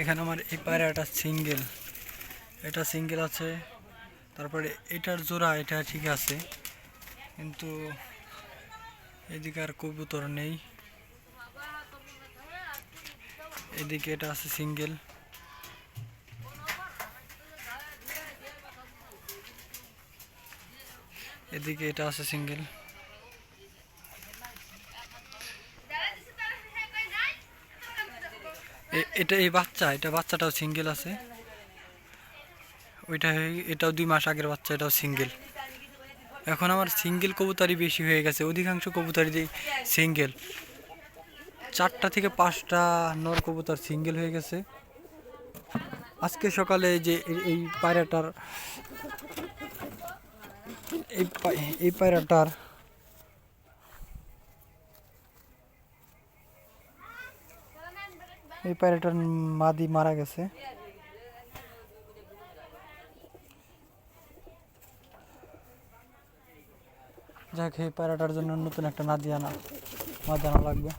এখানে আমার এই পায়রাটা সিঙ্গেল। এটা সিঙ্গেল আছে, তারপরে এটার জোড়া, এটা ঠিক আছে। কিন্তু এদিকে আর কবুতর নেই। এদিকে এটা আছে সিঙ্গেল। এদিকে এটা আছে সিঙ্গেল। এটা এই বাচ্চা, এটা বাচ্চাটাও সিঙ্গেল আছে। ওইটা এটাও দুই মাস আগের বাচ্চা, এটাও সিঙ্গেল এখন আমার সিঙ্গেল কবুতারই বেশি হয়ে গেছে, অধিকাংশ কবুতারই সিঙ্গেল চারটা থেকে পাঁচটা নর কবুতর সিঙ্গেল হয়ে গেছে। আজকে সকালে যে, এই- পায়রাটার এই পায়রাটার এই পায়রাটার মাদি মারা গেছে। যাক, এই পায়রাটার জন্য নতুন একটা নাদি আনা, মাদি আনা লাগবে।